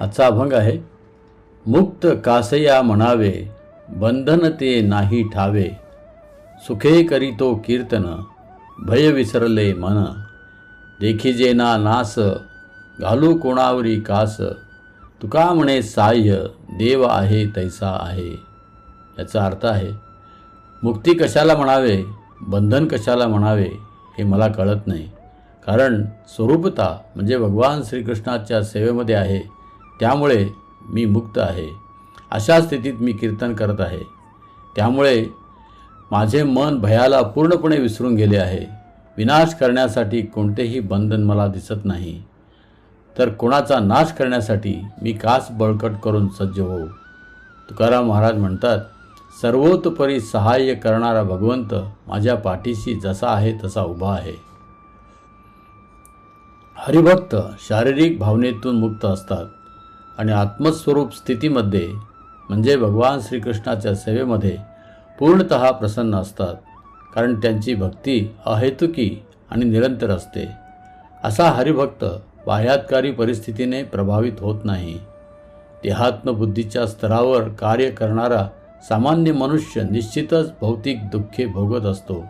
आजचा अभंग आहे. मुक्त कासया म्हणावे बंधन ते नाही ठावे. सुखे करीतो कीर्तन भय विसरले मन. देखिजे ना नास घालू कोणावरी कास. तुका म्हणे साह्य देव आहे तैसा आहे. याचा अर्थ आहे मुक्ती कशाला म्हणावे बंधन कशाला म्हणावे हे मला कळत नाही. कारण स्वरूपता म्हणजे भगवान श्रीकृष्णाच्या सेवेमध्ये आहे. त्यामुळे मी मुक्त आहे. अशा स्थितीत मी कीर्तन करत आहे. त्यामुळे माझे मन भयाला पूर्णपणे विसरून गेले आहे. विनाश करण्यासाठी कोणतेही बंधन मला दिसत नाही. तर कोणाचा नाश करण्यासाठी मी कास बळकट करून सज्ज होऊ. तुकाराम महाराज म्हणतात सर्वोतपरी सहाय्य करणारा भगवंत माझ्या पाठीशी जसा आहे तसा उभा आहे. हरिभक्त शारीरिक भावनेतून मुक्त असतात. आणि आत्मस्वरूप स्थितीमध्ये म्हणजे भगवान श्रीकृष्णाच्या सेवेमध्ये पूर्णत प्रसन्न असतात. कारण त्यांची भक्ती अहेतुकी आणि निरंतर असते. असा हरिभक्त बाह्यातकारी परिस्थितीने प्रभावित होत नाही. देहात्मबुद्धीच्या स्तरावर कार्य करणारा सामान्य मनुष्य निश्चितच भौतिक दुःखे भोगत असतो.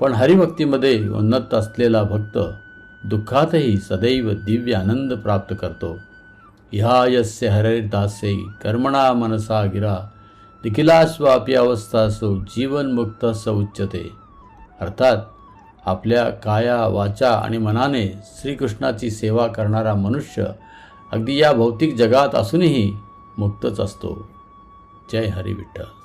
पण हरिभक्तीमध्ये उन्नत असलेला भक्त दुःखातही सदैव दिव्य आनंद प्राप्त करतो. ह्या यस्य हरिदासे कर्मणा मनसा गिरा निखिलास्वापी अवस्थासो जीवनमुक्त स उच्यते अर्थात आपल्या काया वाचा आणि मनाने श्रीकृष्णाची सेवा करणारा मनुष्य अगदी या भौतिक जगात असूनही मुक्तच असतो जय हरी विठ्ठल